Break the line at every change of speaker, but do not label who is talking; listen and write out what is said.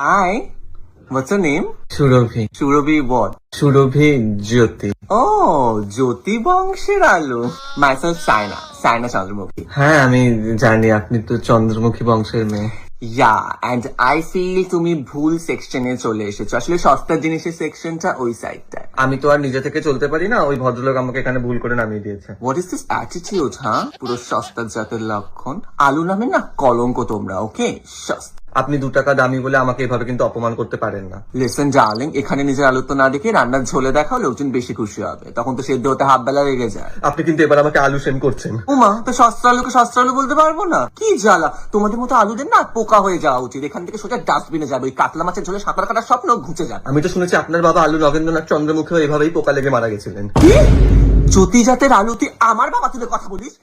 Hi. What's your name?
Surabhi.
Surabhi what?
Surabhi Jyoti.
Oh, জ্যোতি বংশের আলু। Myself Saina Saina Chandramukhi
হ্যাঁ আমি জানি আপনি তো চন্দ্রমুখী বংশের মেয়ে।
ইয়া অ্যান্ড আই ফিল তুমি ভুল সেকশনে চলে এসেছ। আসলে সস্তার জিনিসের সেকশনটা ওই সাইডটা
আমি তো আর নিজে থেকে চলতে পারি না ওই ভদ্রলোক আমাকে এখানে ভুল করে নামিয়ে দিয়েছে।
হোয়াট ইজ দিস অ্যাটিটিউড হ্যাঁ পুরো সস্তার জাতের লক্ষণ। আলু নামে না কলঙ্ক তোমরা ওকে সস্তা।
আপনি দু টাকা দামি বলে আমাকে এভাবে কিন্তু অপমান করতে পারেন না।
লিসেন ডার্লিং এখানে নিজের আলু তো না দেখে রান্নার ঝোলে দেখাও লোকজন বেশি খুশি হবে। তখন তো সেদ্ধ হতে হাফ বেলা লেগে যায়।
আপনি কিন্তু এবার আমাকে আলু সেন করছেন।
উমা তো সস্তা আলুকে সস্তা আলু বলতে পারব না? কি জ্বালা? তোমাদের মতো আলুদের না পোকা হয়ে যাওয়া উচিত। এখান থেকে সোজা ডাস্টবিনে যাবে। ওই কাতলা মাছের ঝোলে সাঁতার কাটার স্বপ্ন ঘুচে যাবে।
আমি তো শুনেছি আপনার বাবা আলু নগেন্দ্রনাথ চন্দ্রমুখী এভাবেই পোকা লেগে মারা গেছিলেন।
জ্যোতি জাতের আলু তুই আমার বাবা তুলে কথা বলিস?